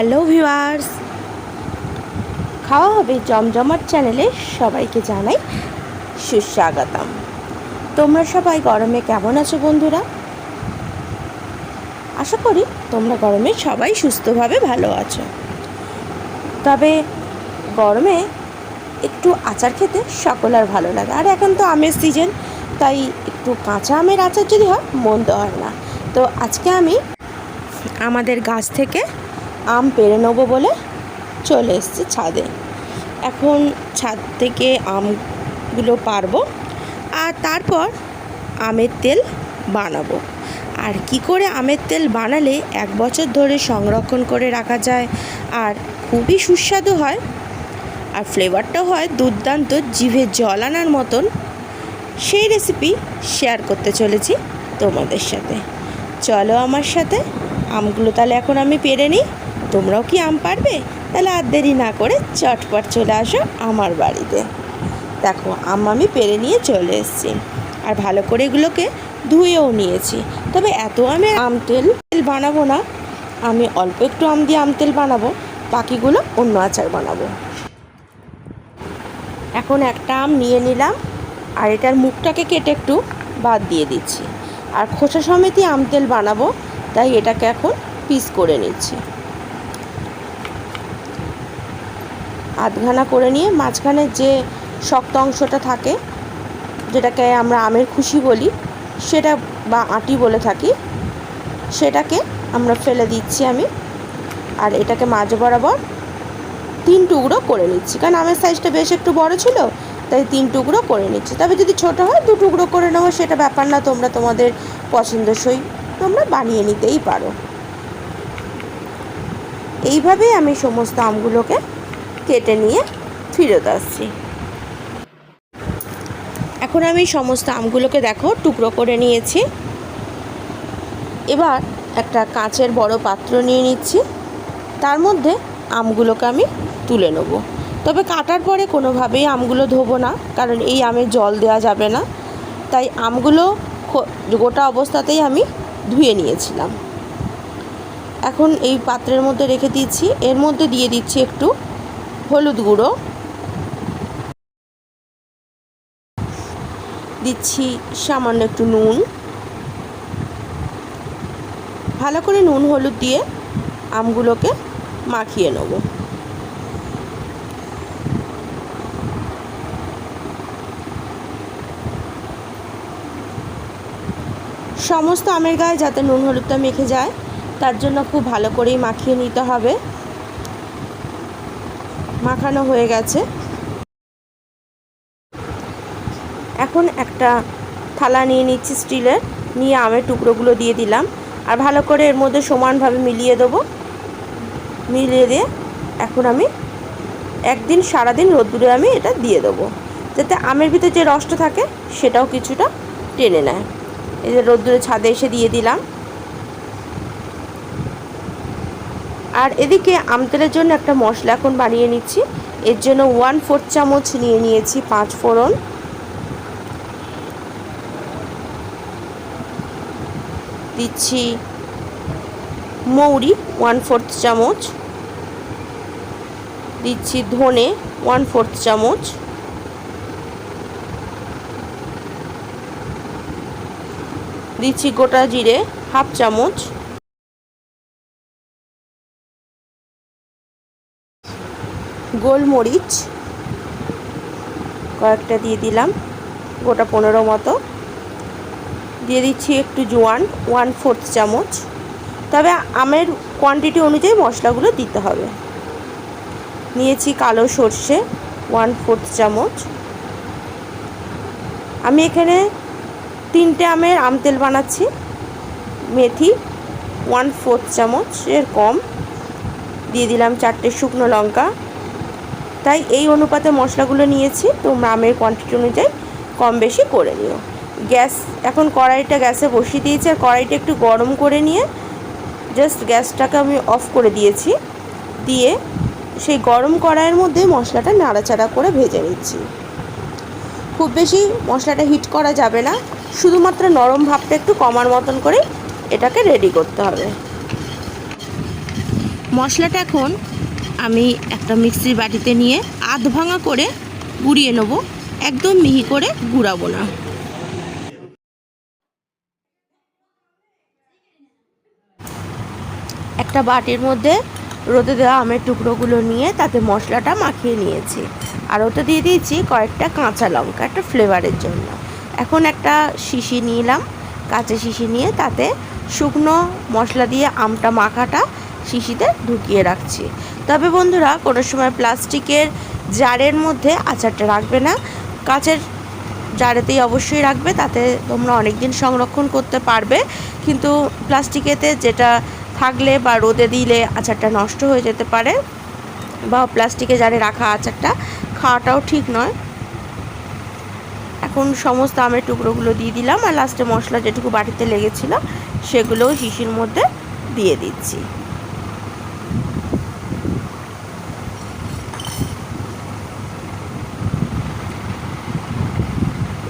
Hello viewers. খাওয়া হবে জমজমাট চ্যানেলে সবাইকে জানাই সুস্বাগতম। তোমরা সবাই গরমে কেমন আছো বন্ধুরা? আশা করি তোমরা গরমে সবাই সুস্থভাবে ভালো আছো। তবে গরমে একটু আচার খেতে সকলের ভালো লাগে। আর এখন তো আমের সিজন তাই একটু কাঁচা আমের আচার যদি হয়, মন্দ হয় না। তো আজকে আমি আমাদের গাছ থেকে আম পেরে নেব বলে চলে এসেছি ছাদে। এখন ছাদ থেকে আমগুলো পারব আর তারপর আমের তেল বানাবো। আর কি করে আমের তেল বানালে এক বছর ধরে সংরক্ষণ করে রাখা যায় আর খুবই সুস্বাদু হয় আর ফ্লেভারটাও হয় দুর্দান্ত জিভে জল আনার মতন। সেই রেসিপি শেয়ার করতে চলেছি তোমাদের সাথে। চলো আমার সাথে, আমগুলো তাহলে এখন আমি পেরে নিই। তোমরাও কি আম পারবে? তাহলে আর দেরি না করে চটপট চলে আসো আমার বাড়িতে। দেখো, আম আমি পেরে নিয়ে চলে এসেছি। আর ভালো করে এগুলোকে ধুয়েও নিয়েছি। তবে এত আমি আম তেল তেল বানাবো না। আমি অল্প একটু আম দিয়ে আম তেল বানাবো, বাকিগুলো অন্য আচার বানাবো। এখন একটা আম নিয়ে নিলাম। আর এটার মুখটাকে কেটে একটু বাদ দিয়ে দিচ্ছি। আর খোসা সমেতই আম তেল বানাবো, তাই এটাকে এখন পিস করে নিচ্ছি। আধঘানা করে নিয়ে মাঝখানে যে শক্ত অংশটা থাকে, যেটাকে আমরা আমের খুশি বলি, সেটা বা আটি বলে থাকি, সেটাকে আমরা ফেলে দিচ্ছি আমি, আর এটাকে মাঝ বরাবর তিন টুকরো করে নিচ্ছি। কারণ আমের সাইজটা বেশ একটু বড় ছিল, তাই তিন টুকরো করে নিচ্ছি। তবে যদি ছোট হয়, দু টুকরো করে নেব, সেটা ব্যাপার না, তোমরা তোমাদের পছন্দসই তোমরা বানিয়ে নিতেই পারো। এইভাবেই আমি সমস্ত আমগুলোকে কেটে নিয়ে ফিরত আসছি। এখন আমি সমস্ত আমগুলোকে দেখো, টুকরো করে নিয়েছি। এবার একটা কাঁচের বড় পাত্র নিয়ে নিচ্ছি। তার মধ্যে আমগুলোকে আমি তুলে নেব। তবে কাটার পরে কোনোভাবেই আমগুলো ধোবো না, কারণ এই আমে জল দেওয়া যাবে না। তাই আমগুলো গোটা অবস্থাতেই আমি ধুয়ে নিয়েছিলাম। এখন এই পাত্রের মধ্যে রেখে দিচ্ছি। এর মধ্যে দিয়ে দিচ্ছি একটু হলুদ গুঁড়ো। দিচ্ছি সামান্য একটু নুন। ভালো করে নুন, হলুদ দিয়ে আমগুলোকে মাখিয়ে নেব। সমস্ত আমের গায়ে যাতে নুন, হলুদটা মেখে যায়, তার জন্য খুব ভালো করেই মাখিয়ে নিতে হবে। মাখানো হয়ে গেছে। এখন একটা থালা নিয়ে নিচ্ছি স্টিলের, নিয়ে আমের টুকরোগুলো দিয়ে দিলাম। আর ভালো করে এর মধ্যে সমানভাবে মিলিয়ে দেবো। মিলিয়ে দিয়ে এখন আমি একদিন সারাদিন রোদ্দুরে আমি এটা দিয়ে দেবো। যাতে আমের ভিতরে যে রসটা থাকে সেটাও কিছুটা টেনে নেয়। এই যে রোদ্দুরে ছাদে এসে দিয়ে দিলাম। আর এদিকে আমতেলের জন্য একটা মশলা এখন বানিয়ে নিচ্ছি। এর জন্য ওয়ান ফোর্থ চামচ নিয়ে নিয়েছি পাঁচ ফোড়ন। দিচ্ছি মৌরি ওয়ান ফোর্থ চামচ। দিচ্ছি ধনে ওয়ান ফোর্থ চামচ। দিচ্ছি গোটা জিরে হাফ চামচ। গোলমরিচ কয়েকটা দিয়ে দিলাম, গোটা পনেরো মতো। দিয়ে দিচ্ছি একটু জোয়ান ওয়ান ফোর্থ চামচ। তবে আমের কোয়ান্টিটি অনুযায়ী মশলাগুলো দিতে হবে। নিয়েছি কালো সর্ষে ওয়ান ফোর্থ চামচ। আমি এখানে তিনটে আমের আম তেল বানাচ্ছি, মেথি ওয়ান ফোর্থ চামচ এর কম। দিয়ে দিলাম চারটে শুকনো লঙ্কা। তাই এই অনুপাতে মশলাগুলো নিয়েছি। তোমরা আমের কোয়ান্টিটি অনুযায়ী কম বেশি করে নিও। গ্যাস, এখন কড়াইটা গ্যাসে বসিয়ে দিয়েছি আর কড়াইটা একটু গরম করে নিয়ে জাস্ট গ্যাসটাকে আমি অফ করে দিয়েছি। দিয়ে সেই গরম কড়াইয়ের মধ্যে মশলাটা নাড়াচাড়া করে ভেজে নিচ্ছি। খুব বেশি মশলাটা হিট করা যাবে না, শুধুমাত্র নরম ভাবটা একটু কমার মতন করে এটাকে রেডি করতে হবে। মশলাটা এখন আমি একটা মিক্সির বাটিতে নিয়ে আধ ভাঙা করে গুঁড়িয়ে নেব। একদম মিহি করে গুঁড়াবো না। একটা বাটির মধ্যে রোদে দেওয়া আমের টুকরোগুলো নিয়ে তাতে মশলাটা মাখিয়ে নিয়েছি। আর ওতে দিয়ে দিয়েছি কয়েকটা কাঁচা লঙ্কা, একটা ফ্লেভারের জন্য। এখন একটা শিশি নিলাম, কাঁচা শিশি নিয়ে তাতে শুকনো মশলা দিয়ে আমটা মাখাটা শিশিতে ঢুকিয়ে রাখছি। তবে বন্ধুরা, কোনো সময় প্লাস্টিকের জারের মধ্যে আচারটা রাখবে না। কাচের জারেতেই অবশ্যই রাখবে, তাতে তোমরা অনেক দিন সংরক্ষণ করতে পারবে। কিন্তু প্লাস্টিকেতে যেটা থাকলে বা রোদে দিলে আচারটা নষ্ট হয়ে যেতে পারে বা প্লাস্টিকে জারে রাখা আচারটা, খাওয়াটাও ঠিক নয়। এখন সমস্ত আমের টুকরোগুলো দিয়ে দিলাম আর লাস্টে মশলা যেটুকু বাটিতে লেগেছিল সেগুলোও শিশির মধ্যে দিয়ে দিচ্ছি।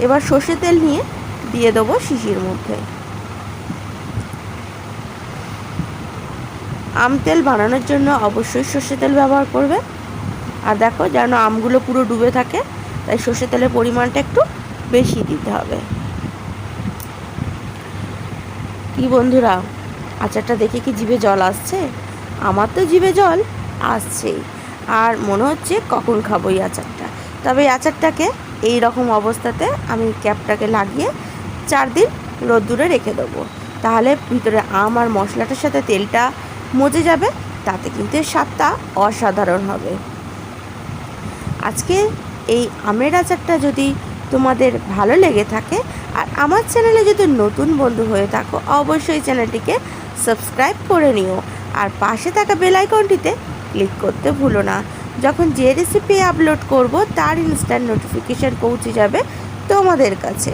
এবার সর্ষে তেল নিয়ে দিয়ে দেবো শিশির মধ্যে। আম তেল বানানোর জন্য অবশ্যই সর্ষে তেল ব্যবহার করবে। আর দেখো যেন আমগুলো পুরো ডুবে থাকে, তাই সর্ষে তেলের পরিমাণটা একটু বেশি দিতে হবে। কি বন্ধুরা, আচারটা দেখে কি জিভে জল আসছে? আমার তো জিভে জল আসছেই, আর মনে হচ্ছে কখন খাব এই আচারটা। তবে এই আচারটাকে এই রকম অবস্থাতে আমি ক্যাপটাকে লাগিয়ে চার দিন রোদ্দুরে রেখে দেবো। তাহলে ভিতরে আম আর মশলাটার সাথে তেলটা মজে যাবে, তাতে কিন্তু এর স্বাদটা অসাধারণ হবে। আজকে এই আমের আচারটা যদি তোমাদের ভালো লেগে থাকে, আর আমার চ্যানেলে যদি নতুন বন্ধু হয়ে থাকো, অবশ্যই চ্যানেলটিকে সাবস্ক্রাইব করে নিও। আর পাশে থাকা বেল আইকনটিতে ক্লিক করতে ভুলো না। যখন যে রেসিপি আপলোড করব, তার ইনস্ট্যান্ট নোটিফিকেশান পৌঁছে যাবে তোমাদের কাছে।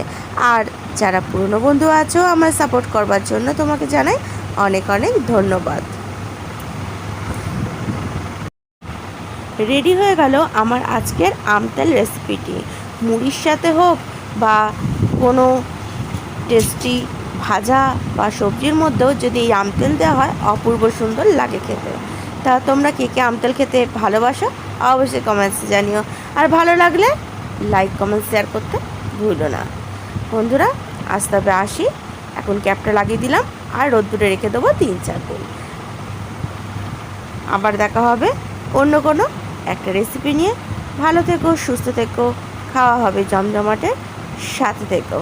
আর যারা পুরনো বন্ধু আছো আমার সাপোর্ট করবার জন্য তোমাকে জানাই অনেক অনেক ধন্যবাদ। রেডি হয়ে গেল আমার আজকের আমতেল রেসিপিটি মুড়ির সাথে হোক বা কোনো টেস্টি ভাজা বা সবজির মধ্যেও যদি এই আমতেল দেওয়া হয়, অপূর্ব সুন্দর লাগে খেতে। তা তোমরা কে কে আমতেল খেতে ভালোবাসো, অবশ্যই কমেন্টসে জানিও। আর ভালো লাগলে লাইক কমেন্ট শেয়ার করতে ভুলো না। বন্ধুরা, আজ তবে আসি। এখন ক্যাপটা লাগিয়ে দিলাম আর রোদ্দুরে রেখে দেবো তিন চার দিন। আবার দেখা হবে অন্য কোনো একটা রেসিপি নিয়ে। ভালো থেকো, সুস্থ থেকো, খাওয়া হবে জমজমাটে সাথে থেকো।